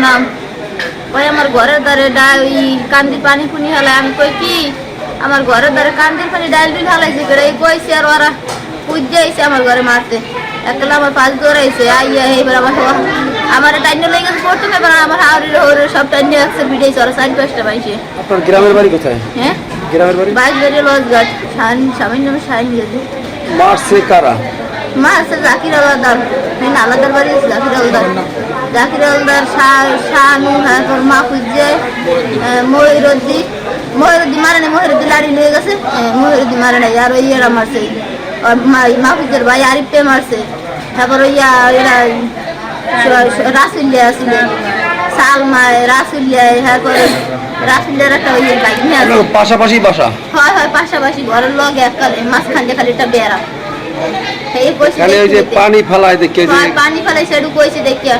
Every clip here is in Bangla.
নাম ওই আমার ঘরের দ্বারে ডাল ওই কান্দি পানি ফুনি হলে আমি কই কি? আমার ঘরের দ্বারে কান্দির পানি ডাল ডিল হালাইছে করে। এই কইছে আর ওরা পুজে আইছে আমার ঘরে মারতে। একলা আমার পাঁচ দৌড়াইছে আইয়া এইবার আমার আমার টাইনে লেগে পড়তে এবার আমার হাওড়ির হরে সব টাইনে একসে ভিড়েছে ওরা চারি পাঁচটা পাইছে আপনার গ্রামের বাড়ি কোথায়? হ্যাঁ? গ্রামের বাড়ি? বাইশ বেড়ে লজ গাছ সান সামান্য সাইন গেছে মারছে কারা? মা আছে জাকির আলাদার আলাদার বাড়ি জাকির আলাদার জাকির আলাদার শানু তারপর মা খুঁজছে ময়ূরদ্দি ময়ূরদ্দি মারে নাই ময়ূরদ্দি লাড়ি নিয়ে গেছে ময়ূরদ্দি মারে নাই আর ওই এরা মারছে। মাহফুজের ভাই আরিফে মারছে। তারপর আ- এরা রাসুলিয়া আসলে। রাসুলিয়ায় হ্যাঁ করে রাসুলিয়ার একটা ওই বাইক নিয়ে পাশাপাশি বাসা। হয় হয় পাশাপাশি। ঘরের লগে এককালে মাঝখান দিয়ে খালি একটা বেড়া। তাহলে ওই যে পানি ফালায় দেখে যে পানি ফেলাই সেটু কইছে দেখিয়া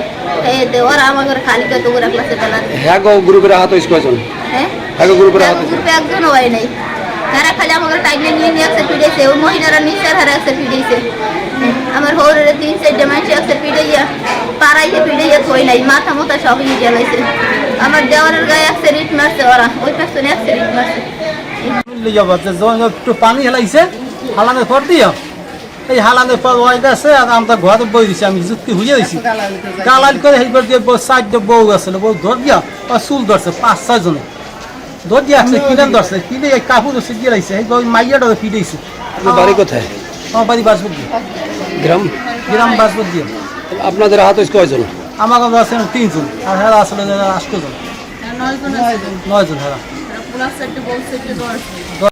এই দে ওরা আমার ঘরে খালি কত করে ক্লাসে ফেলা হ্যাঁ গো গ্রুপের হাত হয়েছে কয়জন? হ্যাঁ? হ্যাঁ গো গ্রুপের হাত গ্রুপে একজন হয় নাই। তারা খালি আমাকে টাইমে নিয়ে নিয়ে একসে পিড়েছে ওই মহিলারা নিচে হারে একসে পিড়েছে আমার হৌরে তিন চারটে মানুষ একসে পিড়াইয়া পাড়াইয়ে পিড়াইয়া থই নাই। মাথা মোথা সব ইয়ে জ্বালাইছে আমার দেওয়ারের গায়ে একসে রিট মারছে ওরা। ওই পেছনে একসে রিট মারছে। একটু পানি হেলাইছে। হালানের পর দিও। এই হালানের পর ওই গেছে আর আমরা ঘরে বই দিছি আমি যুক্তি হুইয়ে দিছি। গালাল করে সেইবার দিয়ে চারটে বউ আছিল বউ ধর দিয়া ও চুল ধরছে পাঁচ ছয় জনে। ধর দিয়া আছে কিনে ধরছে কিনে এই কাপড় হচ্ছে দিয়ে রাখছে এই মাইয়াটা আপনার বাড়ি কোথায়? আমার বাড়ি বাসবুক দিয়ে। গ্রাম? গ্রাম বাসবুক দিয়ে। আপনাদের হাত হয়েছে কয়জন? আমার কাছে আছে তিনজন আর হেরা আসলে আটজন। নয়জন হেরা।